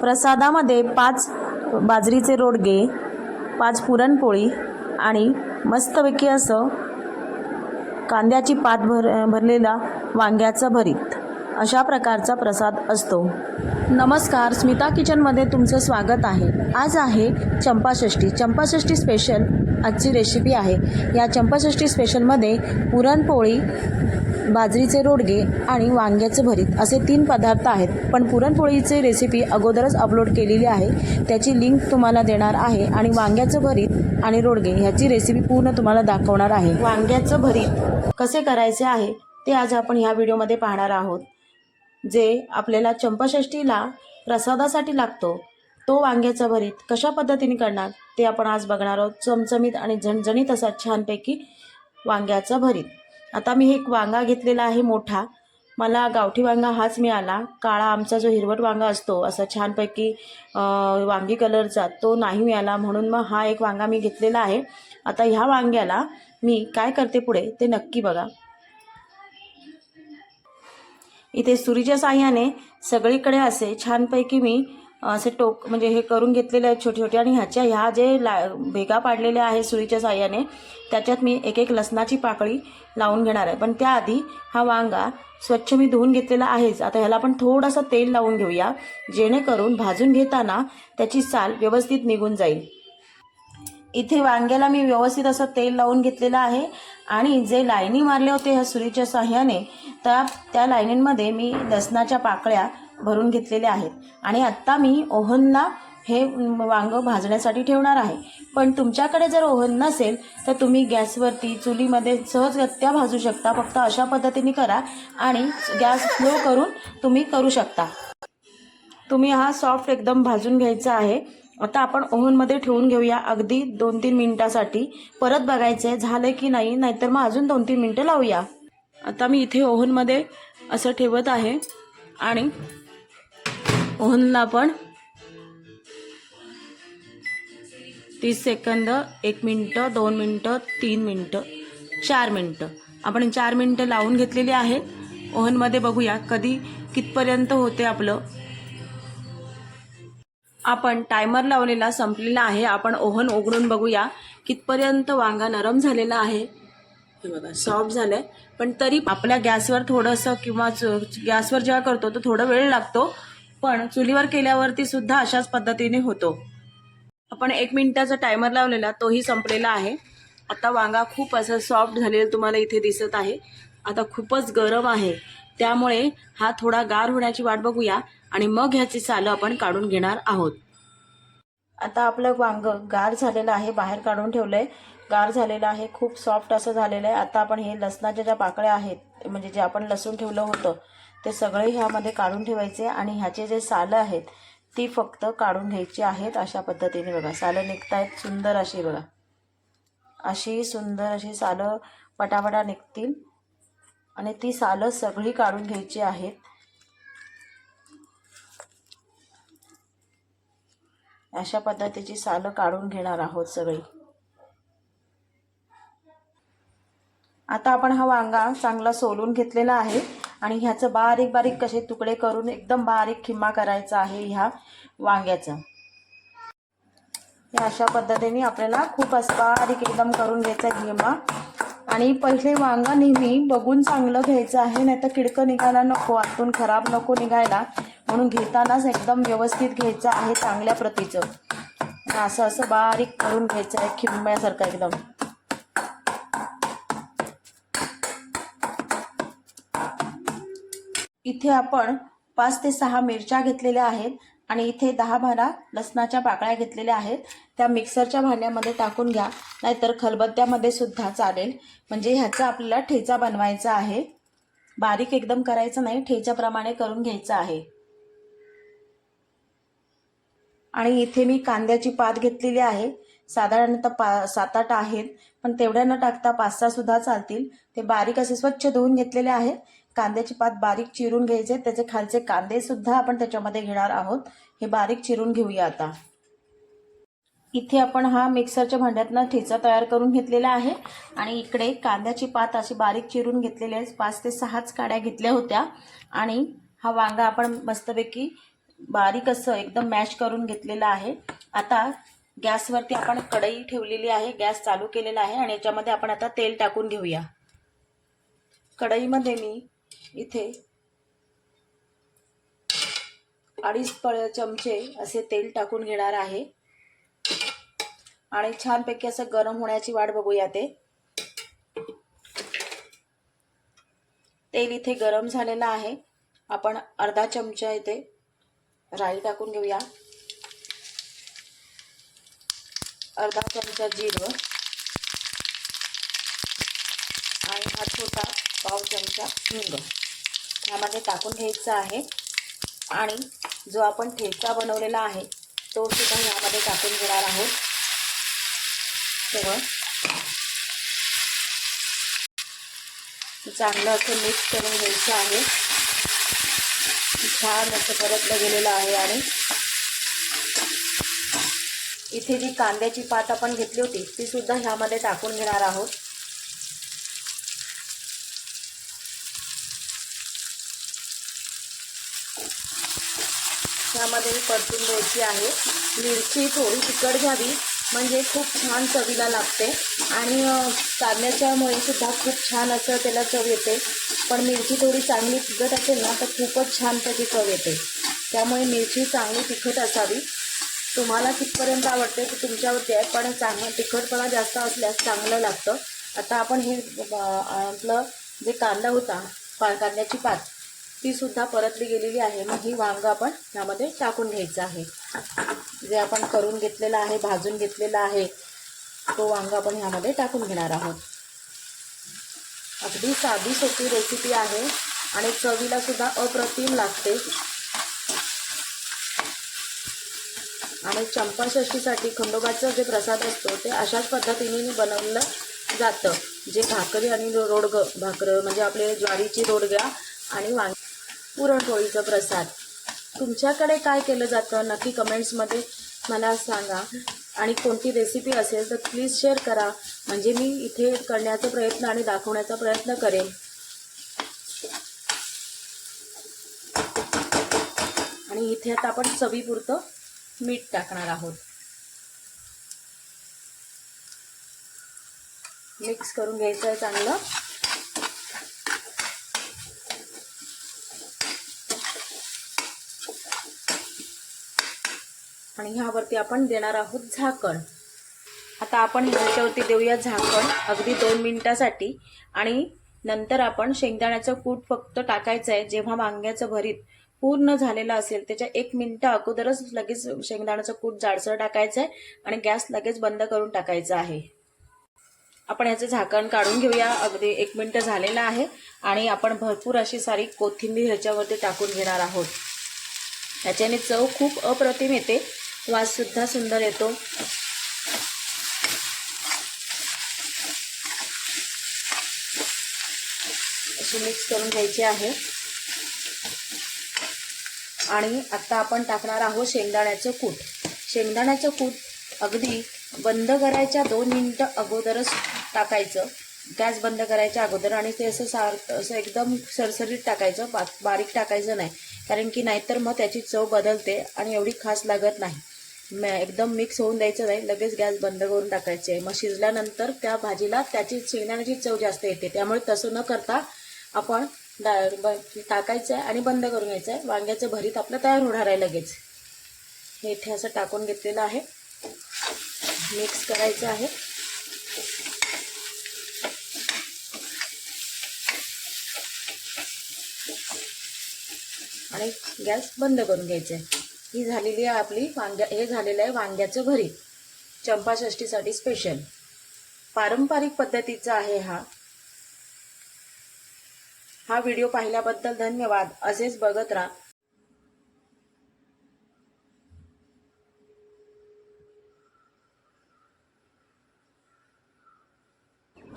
प्रसादामध्ये पाच बाजरीचे रोडगे पाच पुरणपोळी आणि मस्तपैकी असं कांद्याची पात भर भरलेला वांग्याचं भरीत अशा प्रकारचा प्रसाद असतो. नमस्कार स्मिता किचनमध्ये तुमचं स्वागत आहे. आज आहे चंपाषष्ठी. चंपाषष्ठी स्पेशल आजची रेसिपी आहे. या चंपाषष्ठी स्पेशलमध्ये पुरणपोळी बाजरीचे रोडगे आणि वांग्याचं भरीत असे तीन पदार्थ आहेत. पण पुरणपोळीचे रेसिपी अगोदरच अपलोड केलेली आहे. त्याची लिंक तुम्हाला देणार आहे आणि वांग्याचं भरीत आणि रोडगे ह्याची रेसिपी पूर्ण तुम्हाला दाखवणार आहे. वांग्याचं भरीत कसे करायचे आहे ते आज आपण ह्या व्हिडिओमध्ये पाहणार आहोत. जे आपल्याला चंपाषष्ठीला प्रसादासाठी लागतो तो वांग्याचा भरीत कशा पद्धतीने करणार ते आपण आज बघणार आहोत. चमचमीत आणि झणझणीत असा छानपैकी वांग्याचा भरीत. आता मी एक वांगा घेतलेला आहे मोठा. मला गावठी वांगा हाच मिळाला. काळा आमचा जो हिरवट वांगा असतो असा छानपैकी वांगी कलरचा तो नाही मिळाला. म्हणून मग हा एक वांगा मी घेतलेला आहे. आता ह्या वांग्याला मी काय करते पुढे ते नक्की बघा. इथे सुरीच्या साह्याने सगळीकडे असे छानपैकी मी असे टोक म्हणजे हे करून घेतलेले आहेत छोटे छोटे. आणि ह्याच्या ह्या जे ला भेगा पाडलेल्या आहे सुरीच्या साह्याने त्याच्यात मी एक एक लसणाची पाकळी लावून घेणार आहे. पण त्याआधी हा वांगा स्वच्छ मी धुवून घेतलेला आहेच. आता ह्याला आपण थोडंसं तेल लावून घेऊया जेणेकरून भाजून घेताना त्याची साल व्यवस्थित निघून जाईल. इथे वांग्याला मी व्यवस्थित असं तेल लावून घेतलेलं आहे. आणि जे लाईनी मारले होते ह्या सुरीच्या साह्याने त्या त्या लाईनींमध्ये मी लसणाच्या पाकळ्या भरून घेतलेले आहेत. आणि आत्ता मी ओव्हनला हे वांग भाजण्यासाठी ठेवणार आहे. पण तुमच्याकडे जर ओव्हन नसेल तर तुम्ही गॅसवरती चुलीमध्ये सहजगत्या भाजू शकता. फक्त अशा पद्धतीने करा आणि गॅस स्लो करून तुम्ही करू शकता. तुम्ही हा सॉफ्ट एकदम भाजून घ्यायचा आहे. आता आपण ओव्हनमध्ये ठेवून घेऊया. अगदी दोन तीन मिनटासाठी. परत बघायचं आहे झालं की नाही नाहीतर मग अजून दोन तीन मिनटं लावूया. आता मी इथे ओव्हनमध्ये असं ठेवत आहे. आणि ओव्हनला आपण तीस सेकंद एक मिनटं दोन मिनटं तीन मिनटं चार मिनटं. आपण चार मिनटं लावून घेतलेली आहेत. ओव्हनमध्ये बघूया कधी कितपर्यंत होते आपलं. आपण टायमर लावलेला संपलेला आहे. आपण ओव्हन उघडून बघूया कितपर्यंत वांगा नरम झालेला आहे. हे बघा सॉफ्ट झालंय. पण तरी आपल्या गॅसवर थोडंसं किंवा गॅसवर जेव्हा करतो तर थोडा वेळ लागतो. पण चुलीवर केल्यावरती सुद्धा अशाच पद्धतीने होतो. आपण एक मिनिटाचा टायमर लावलेला तोही संपलेला आहे. आता वांगा खूप असं सॉफ्ट झालेलं तुम्हाला इथे दिसत आहे. आता खूपच गरम आहे. त्यामुळे हा थोडा गार होण्याची वाट बघूया आणि मग ह्याची सालं आपण काढून घेणार आहोत. आता आपलं वांग गार झालेलं आहे बाहेर काढून ठेवलंय. गार झालेलं आहे खूप सॉफ्ट असं झालेलं आहे. आता आपण हे लसणाच्या ज्या पाकळ्या आहेत म्हणजे जे आपण लसूण ठेवलं होतं ते सगळे ह्यामध्ये काढून ठेवायचे आणि ह्याचे जे सालं आहेत ती फक्त काढून घ्यायची आहेत अशा पद्धतीने बघा. सालं निघतायत सुंदर अशी बघा. अशी सुंदर अशी सालं पटापटा निघतील. आणि ती सालं सगळी काढून घ्यायची आहेत. अशा पद्धतीची सालं काढून घेणार आहोत सगळी. आता आपण हा वांगा चांगला सोलून घेतलेला आहे. आणि ह्याचं बारीक बारीक कसे तुकडे करून एकदम बारीक खिम्मा करायचा आहे ह्या वांग्याचं. हे अशा पद्धतीने आपल्याला खूप असं बारीक एकदम करून घ्यायचा खिम्मा आणि पहिले वांगा नेहमी बघून चांगलं घ्यायचं आहे नाही तर किडकं निघायला नको आतून खराब नको निघायला. म्हणून घेतानाच एकदम व्यवस्थित घ्यायचं आहे चांगल्या प्रतीचं. असं असं बारीक करून घ्यायचं आहे खिंब्यासारखं एकदम. इथे आपण पाच ते सहा मिरच्या घेतलेल्या आहेत आणि इथे दहा बारा लसणाच्या पाकळ्या घेतलेल्या आहेत. त्या मिक्सरच्या भांड्यामध्ये टाकून घ्या. नाहीतर खलबत्त्यामध्ये सुद्धा चालेल. म्हणजे ह्याचा आपल्याला ठेचा बनवायचा आहे. बारीक एकदम करायचं नाही. ठेच्याप्रमाणे करून घ्यायचं आहे. आणि इथे मी कांद्याची पात घेतलेली आहे. साधारणतः पा सात आठ आहेत. पण तेवढ्या न टाकता पाच सहा सुद्धा चालतील. ते बारीक असे स्वच्छ धुवून घेतलेले आहेत. कांद्याची पात बारीक चिरून घ्यायचे त्याचे खालचे कांदे सुद्धा आपण त्याच्यामध्ये घेणार आहोत. हे बारीक चिरून घेऊया आता. इथे आपण हा मिक्सरच्या भांड्यातनं ठेचा तयार करून घेतलेला आहे आणि इकडे कांद्याची पात अशी बारीक चिरून घेतलेली आहे. पाच ते सहाच काड्या घेतल्या होत्या आणि हा वांगा आपण मस्तपैकी बारीक असं एकदम मॅश करून घेतलेला आहे. आता गॅसवरती आपण कढई ठेवलेली आहे गॅस चालू केलेला आहे आणि याच्यामध्ये आपण आता तेल टाकून घेऊया. कढईमध्ये मी इथे. अडीच पळ चमचे असे तेल टाकून घेणार आहे. आणि छानपैकी असं गरम होण्याची वाट बघूया ते. तेल इथे गरम झालेलं आहे. आपण अर्धा चमचा इथे राई टाकून घेऊया. अर्धा चमचा जिरं आणि हा छोटा पाव चमचा. हिंग ह्यामध्ये टाकून घ्यायचा आहे. आणि जो आपण ठेचा बनवलेला आहे तो सुद्धा ह्यामध्ये टाकून घेणार आहोत. सगळं चांगलं असं मिक्स करून घ्यायचं आहे. छान असं परतलं गेलेलं आहे आणि इथे जी कांद्याची पात आपण घेतली होती ती सुद्धा ह्यामध्ये टाकून घेणार आहोत. ह्यामध्ये परतून घ्यायची आहे. मिरची थोडी तिखट घ्यावी म्हणजे खूप छान चवीला लागते. आणि कांद्याच्यामुळे सुद्धा खूप छान असं त्याला चव येते. पण मिरची थोडी चांगली तिखट असेल ना तर खूपच छान त्याची चव येते. त्यामुळे मिरची चांगली तिखट असावी. तुम्हाला कितपर्यंत आवडते ते तुमच्यावरती आहे पण चांगलं तिखटपणा जास्त असल्यास चांगलं लागतं. आता आपण हे आपलं जे कांदा होता कांद्याची पात ती सुद्धा परतली गेलेली आहे. मग ही वांग आपण यामध्ये टाकून घ्यायचं आहे. जे आपण करून घेतलेलं आहे भाजून घेतलेला आहे तो वांग आपण ह्यामध्ये टाकून घेणार आहोत. अगदी साधी सोपी रेसिपी आहे आणि चवीला सुद्धा अप्रतिम लागते. आणि चंपाषष्ठीसाठी खंडोबाचा जे प्रसाद असतो ते अशाच पद्धतीने बनवलं जातं. जे भाकरी आणि रोडगं भाकर म्हणजे आपले ज्वारीची रोडग्या आणि वांग पुरणपोळीचा प्रसाद. तुमच्याकडे काय केलं जातं नक्की कमेंट्समध्ये मला सांगा. आणि कोणती रेसिपी असेल तर प्लीज शेअर करा. म्हणजे मी इथे करण्याचा प्रयत्न आणि दाखवण्याचा प्रयत्न करेन. आणि इथे आता आपण चवीपुरतं मीठ टाकणार आहोत. मिक्स करून घ्यायचं आहे चांगलं. आणि ह्यावरती आपण देणार आहोत झाकण. आता आपण ह्याच्यावरती देऊया झाकण अगदी दोन मिनिटासाठी. आणि नंतर आपण शेंगदाण्याचं कूट फक्त टाकायचं आहे. जेव्हा वांग्याचं भरीत पूर्ण झालेलं असेल त्याच्या एक मिनिटं अगोदरच लगेच शेंगदाण्याचं कूट जाडसर टाकायचं आहे आणि गॅस लगेच बंद करून टाकायचा आहे. आपण याचं झाकण काढून घेऊया. अगदी एक मिनटं झालेलं आहे आणि आपण भरपूर अशी सारी कोथिंबीर ह्याच्यावरती टाकून घेणार आहोत. ह्याच्याने चव खूप अप्रतिम येते. वाससुद्धा सुंदर येतो. अशी मिक्स करून घ्यायची आहे. आणि आता आपण टाकणार आहोत शेंगदाण्याचं कूट. शेंगदाण्याचं कूट अगदी बंद करायच्या दोन मिनटं अगोदरच टाकायचं. गॅस बंद करायच्या अगोदर आणि ते असं सार असं एकदम सरसरीत टाकायचं. बा बारीक टाकायचं नाही. कारण की नाहीतर मग त्याची चव बदलते आणि एवढी खास लागत नाही. मॅ एकदम मिक्स होऊन द्यायचं नाही. लगेच गॅस बंद करून टाकायचे. मग शिजल्यानंतर त्या भाजीला त्याची शेंगदाण्याची चव जास्त येते. त्यामुळे तसं न करता आपण डा ब टाकायचं आहे आणि बंद करून घ्यायचं. आहे वांग्याचं भरीत आपलं तयार होणार आहे लगेच. हे इथे असं टाकून घेतलेलं आहे. मिक्स करायचं आहे. आणि गॅस बंद करून घ्यायचं आहे. ही झालेली आहे आपली वांग्या हे झालेलं आहे वांग्याचं भरीत. चंपाषष्टीसाठी स्पेशल पारंपरिक पद्धतीचा आहे हा. हा व्हिडिओ पाहिल्याबद्दल धन्यवाद. असेच बघत राहा.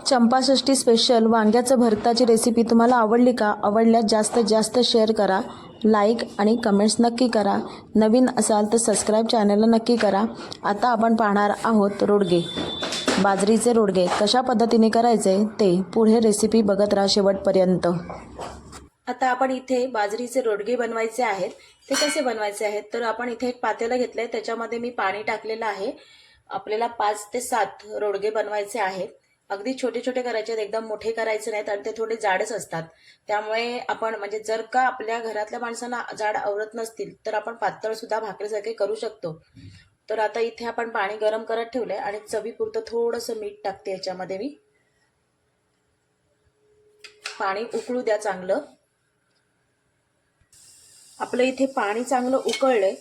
चंपाषष्ठी स्पेशल वांग्याचं भरताची रेसिपी तुम्हाला आवडली का? आवडल्यास जास्तीत जास्त शेअर करा. लाईक आणि कमेंट्स नक्की करा. नवीन असाल तर सबस्क्राईब चॅनलला नक्की करा. आता आपण पाहणार आहोत रोडगे. बाजरीचे रोडगे. कशा पद्धतीने करायचे ते पुढे रेसिपी बघत राहा शेवटपर्यंत. आता आपण इथे बाजरीचे रोडगे बनवायचे आहेत. ते कसे बनवायचे आहेत? तर आपण इथे एक पातेलं घेतलंय. त्याच्यामध्ये मी पाणी टाकलेलं आहे. आपल्याला पाच ते सात रोडगे बनवायचे आहेत. अगदी छोटे छोटे करायचे आहेत एकदम मोठे करायचे नाहीत आणि ते थोडे जाडच असतात. त्यामुळे आपण म्हणजे जर का आपल्या घरातल्या माणसांना जाड आवडत नसतील तर आपण पातळ सुद्धा भाकरीसारखे करू शकतो. तर आता इथे आपण पाणी गरम करत ठेवलंय आणि चवीपुरतं थोडंसं मीठ टाकते याच्यामध्ये मी. पाणी उकळू द्या चांगलं. आपलं इथे पाणी चांगलं उकळलंय.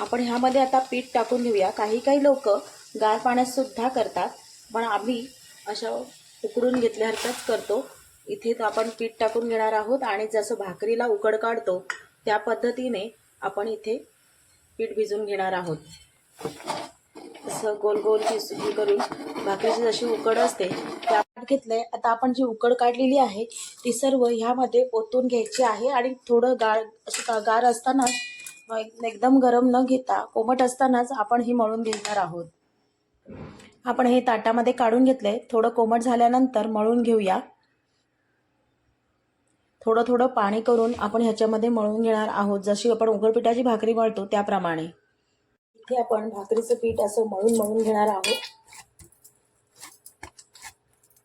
आपण ह्यामध्ये आता पीठ टाकून घेऊया. काही काही लोक गार पाण्यात सुद्धा करतात पण आम्ही अशा उकडून घेतल्यासारखंच करतो. इथे तर आपण पीठ टाकून घेणार आहोत आणि जसं भाकरीला उकड काढतो त्या पद्धतीने आपण इथे पीठ भिजून घेणार आहोत. असं गोल गोल हे करून भाकरीची जशी उकड असते त्या घेतलंय. आता आपण जी उकड काढलेली आहे ती सर्व ह्यामध्ये ओतून घ्यायची आहे आणि थोडं गाळ असं का- गार असतानाच एकदम गरम न घेता कोमट असतानाच आपण ही मळून घेणार आहोत. आपण हे ताटामध्ये काढून घेतले थोडं कोमट झाल्यानंतर मळून घेऊया. थोडं थोडं पाणी करून आपण ह्याच्यामध्ये मळून घेणार आहोत. जशी आपण उघडपिठाची भाकरी मळतो त्याप्रमाणे. इथे आपण भाकरीचं पीठ असं मळून मळून घेणार आहोत.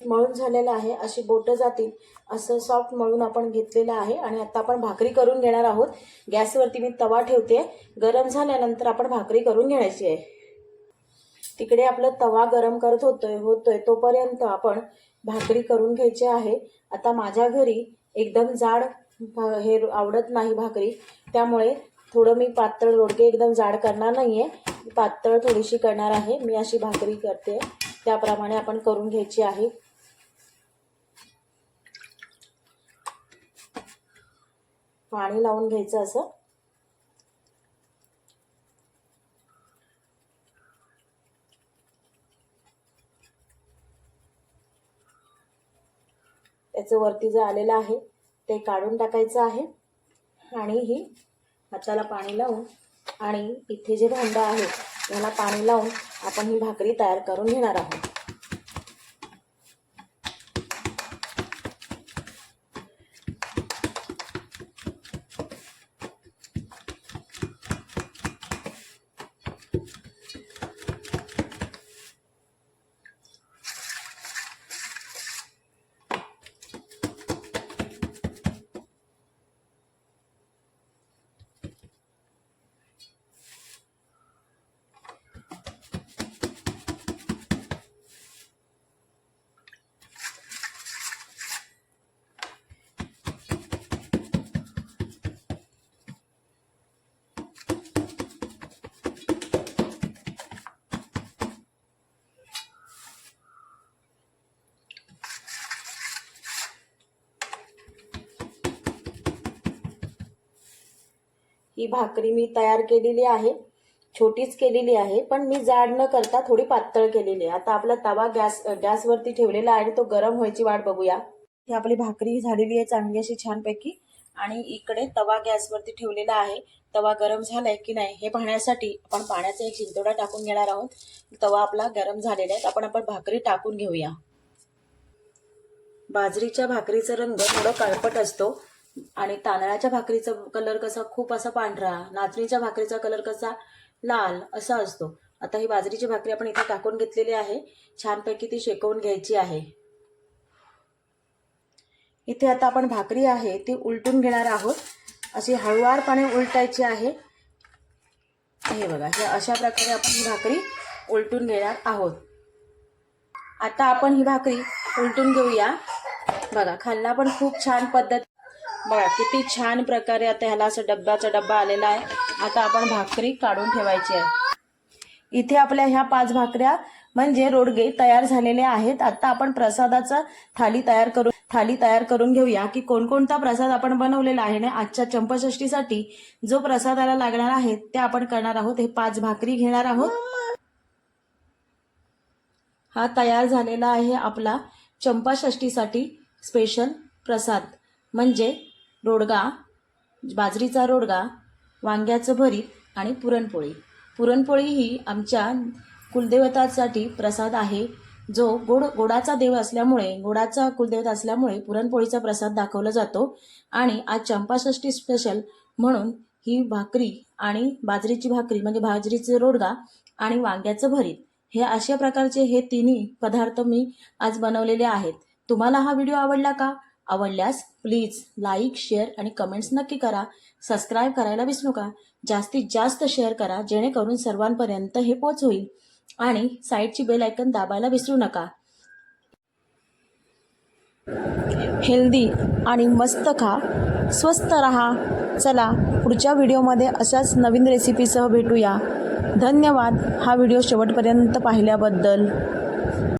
मळून झालेलं आहे. अशी बोटं जातील. असं सॉफ्ट मळून आपण घेतलेलं आहे. आणि आता आपण भाकरी करून घेणार आहोत. गॅसवरती मी तवा ठेवते. गरम झाल्यानंतर आपण भाकरी करून घेण्याची आहे. तिकडे आपलं तवा गरम करत होतोय होतोय तोपर्यंत आपण भाकरी करून घ्यायची आहे. आता माझ्या घरी एकदम जाड भा- हे आवडत नाही भाकरी त्यामुळे थोडं मी पातळ रोडके एकदम जाड करणार नाही आहे पातळ थोडीशी करणार आहे. मी अशी भाकरी करते. त्याप्रमाणे आपण करून घ्यायची आहे. पाणी लावून घ्यायचं असं. त्याचं वरती जे आलेलं आहे ते काढून टाकायचं आहे. आणि ही हाताला पाणी लावून आणि इथे जे भांडं आहे त्याला पाणी लावून आपण ही भाकरी तयार करून घेणार आहोत. ही भाकरी मी तयार केलेली आहे. छोटीच केलेली आहे पण मी जाड न करता थोडी पातळ केलेली आहे. आता आपला तवा गॅस गॅसवरती ठेवलेला आहे आणि तो गरम व्हायची वाट बघूया. ही आपली भाकरी झालेली आहे चांगली अशी छानपैकी. आणि इकडे तवा गॅसवरती ठेवलेला आहे. तवा गरम झालाय की नाही हे पाहण्यासाठी आपण पाण्याचा एक शिंतोडा टाकून घेणार आहोत. तवा आपला गरम झालेला आहे. आपण आपण भाकरी टाकून घेऊया. बाजरीच्या भाकरीचा रंग थोडा काळपट असतो. आणि तांदळाच्या भाकरीचा कलर कसा खूप असा पांढरा नाचणीच्या भाकरीचा कलर कसा लाल असा असतो. आता ही बाजरीची भाकरी आपण इथे टाकून घेतलेली आहे. छानपैकी ती शेकवून घ्यायची आहे. इथे आता आपण भाकरी आहे ती उलटून घेणार आहोत. अशी हळुवारपणे उलटायची आहे. हे बघा हे अशा प्रकारे आपण ही भाकरी उलटून घेणार आहोत. आता आपण ही भाकरी उलटून घेऊया. बघा खाल्ला पण खूप छान पद्धत बघा किती छान प्रकारे आता ह्याला असं डब्याचा डब्बा आलेला आहे. आता आपण भाकरी काढून ठेवायची आहे. इथे आपल्या ह्या पाच भाकऱ्या म्हणजे रोडगे तयार झालेले आहेत. आता आपण प्रसादाचा थाली तयार करू थाली तयार करून घेऊया की कोणकोणता प्रसाद आपण बनवलेला आहे आणि आजच्या चंपषष्टीसाठी जो प्रसादाला लागणार आहे ते आपण करणार आहोत. हे पाच भाकरी घेणार आहोत. हा तयार झालेला आहे आपला चंपाषष्टीसाठी स्पेशल प्रसाद. म्हणजे रोडगा बाजरीचा रोडगा वांग्याचं भरीत आणि पुरणपोळी. पुरणपोळी ही आमच्या कुलदेवतासाठी प्रसाद आहे. जो गोड गोडाचा देव असल्यामुळे गोडाचा कुलदेवता असल्यामुळे पुरणपोळीचा प्रसाद दाखवला जातो. आणि आज चंपाषष्ठी स्पेशल म्हणून ही भाकरी आणि बाजरीची भाकरी म्हणजे बाजरीचे रोडगा आणि वांग्याचं भरीत हे अशा प्रकारचे हे तिन्ही पदार्थ मी आज बनवलेले आहेत. तुम्हाला हा व्हिडिओ आवडला का? आवडल्यास प्लीज लाईक शेअर आणि कमेंट्स नक्की करा. सबस्क्राईब करायला विसरू नका. जास्तीत जास्त शेअर करा जेणेकरून सर्वांपर्यंत हे पोच होईल. आणि साईडची बेल आयकन दाबायला विसरू नका. हेल्दी आणि मस्त खा. स्वस्त रहा. चला पुढच्या व्हिडिओमध्ये अशाच नवीन रेसिपीसह भेटूया. धन्यवाद. हा व्हिडिओ शेवटपर्यंत पाहिल्याबद्दल.